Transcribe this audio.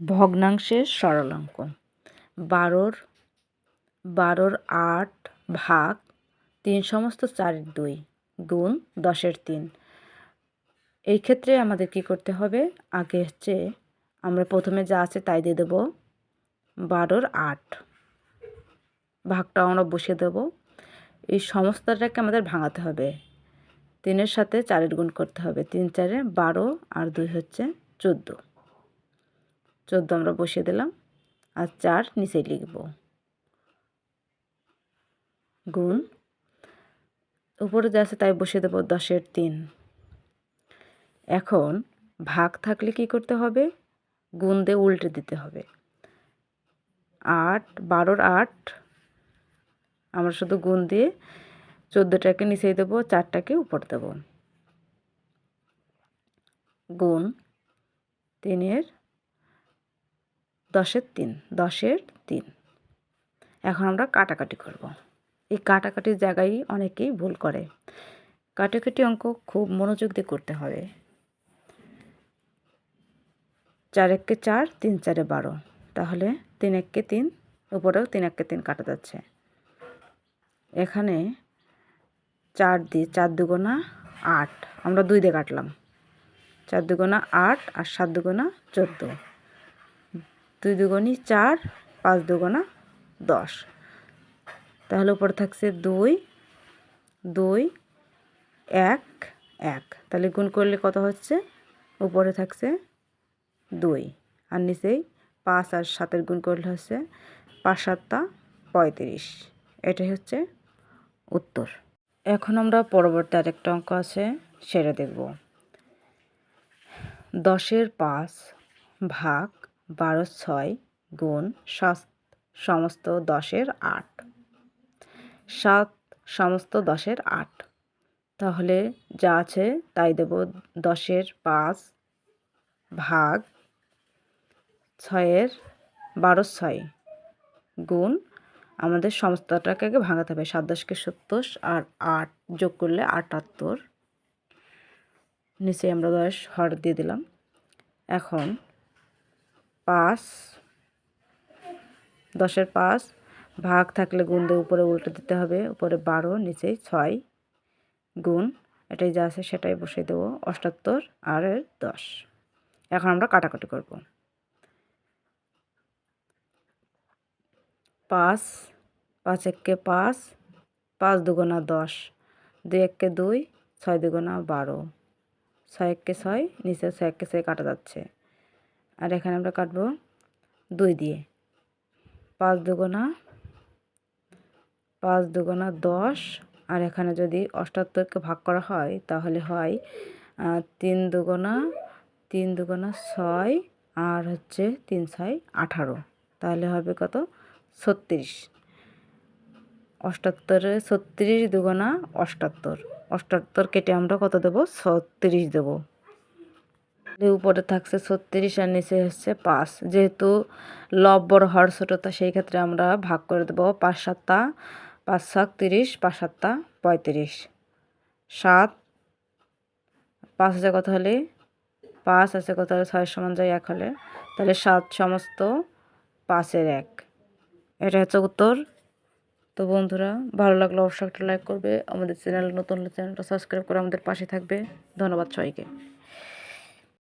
ভগ্নাংশের সরলাঙ্ক। বারোর বারোর আট ভাগ তিন সমস্ত চারের দুই গুণ দশের তিন। এই ক্ষেত্রে আমাদের কি করতে হবে? আগে হচ্ছে আমরা প্রথমে যা আছে তাই দিয়ে দেবো। বারোর আট ভাগটা আমরা বসিয়ে দেব। এই সমস্তটাকে আমাদের ভাঙাতে হবে। তিনের সাথে চারের গুণ করতে হবে। তিন চারে বারো আর দুই হচ্ছে চোদ্দ। চোদ্দ আমরা বসিয়ে দিলাম আর চার নিচেই লিখব। গুণ। উপরে যা আছে তাই বসিয়ে দেবো দশের তিন। এখন ভাগ থাকলে কি করতে হবে? গুণ দিয়ে উল্টে দিতে হবে। আট, বারোর আট, আমরা শুধু গুণ দিয়ে চোদ্দোটাকে নিচেই দেবো, চারটাকে উপর দেব। গুণ। তিনের দশের তিন দশের তিন। এখন আমরা কাটাকাটি করব। এই কাটাকাটির জায়গায় অনেকেই ভুল করে। কাটাকাটি অঙ্ক খুব মনোযোগ দিয়ে করতে হবে। চার এককে চার, তিন চারে বারো। তাহলে তিন এককে তিন, উপরেও তিন এককে তিন কাটা যাচ্ছে। এখানে চার দিয়ে চার দুগোনা আট, আমরা দুই দিয়ে কাটলাম। চার দুগোনা আট আর সাত দুগুণা চোদ্দ। দুই দুগুণি চার, পাঁচ দুগুণা দশ। তাহলে উপরে থাকছে দুই দুই, এক এক। তাহলে গুণ করলে কত হচ্ছে? উপরে থাকছে দুই। আর নিচেই পাঁচ আর সাতের গুণ করলে হচ্ছে পাঁচ সাতটা পঁয়ত্রিশ। এটাই হচ্ছে উত্তর। এখন আমরা পরবর্তী আরেকটা অঙ্ক আছে, সেটা দেখব। দশের পাঁচ ভাগ বারো ছয় গুণ সাত সমস্ত দশের আট। সাত সমস্ত দশের আট। তাহলে যা আছে তাই দেব দশের পাঁচ ভাগ ছয়ের বারো ছয় গুণ আমাদের সমস্তটাকে ভাঙাতে হবে। সাত দশকে সত্তর আর আট যোগ করলে আটাত্তর। নিচে আমরা দশ হর দিয়ে দিলাম। এখন পাঁচ, দশের পাঁচ, ভাগ থাকলে গুণ দিয়ে উপরে উল্টে দিতে হবে, উপরে বারো, নিচেই ছয় গুণ, এটাই যা আছে সেটাই বসিয়ে দেবো, অষ্টাত্তর আর দশ। এখন আমরা কাটাকাটি করব। পাঁচ পাঁচ এককে পাঁচ পাঁচ দুগুণা দশ, দুই এককে দুই, ছয় দুগুণা বারো, ছয় এককে ছয়, নিচে ছয় এককে ছয় কাটা যাচ্ছে। আর এখানে আমরা কাটবো দুই দিয়ে। পাঁচ দুগোনা পাঁচ দুগোনা দশ। আর এখানে যদি অষ্টাত্তরকে ভাগ করা হয়, তাহলে হয় তিন দুগোনা তিন দুগোনা ছয় আর হচ্ছে তিন ছয় আঠারো। তাহলে হবে কত? ছত্রিশ। অষ্টাত্তরে ছত্রিশ দুগোনা অষ্টাত্তর। অষ্টাত্তর কেটে আমরা কত দেবো? ছত্রিশ দেবো। উপরে থাকছে ছত্রিশ আর নিচে হচ্ছে পাঁচ। যেহেতু লব্বর হর ছোটতা সেই ক্ষেত্রে আমরা ভাগ করে দেবো পাঁচ সাতটা, পাঁচ সাত তিরিশ, পাঁচ সাতটা পঁয়ত্রিশ। সাত, পাঁচ হাজার কত হলে? পাঁচ আছে কত হলে? ছয় সমান যায় এক হলে। তাহলে সাত সমস্ত পাঁচের এক। এটা হচ্ছে উত্তর। তো বন্ধুরা, ভালো লাগলে অবশ্যই একটা লাইক করবে। আমাদের চ্যানেল, নতুন চ্যানেলটা সাবস্ক্রাইব করে আমাদের পাশে থাকবে। ধন্যবাদ সবাইকে।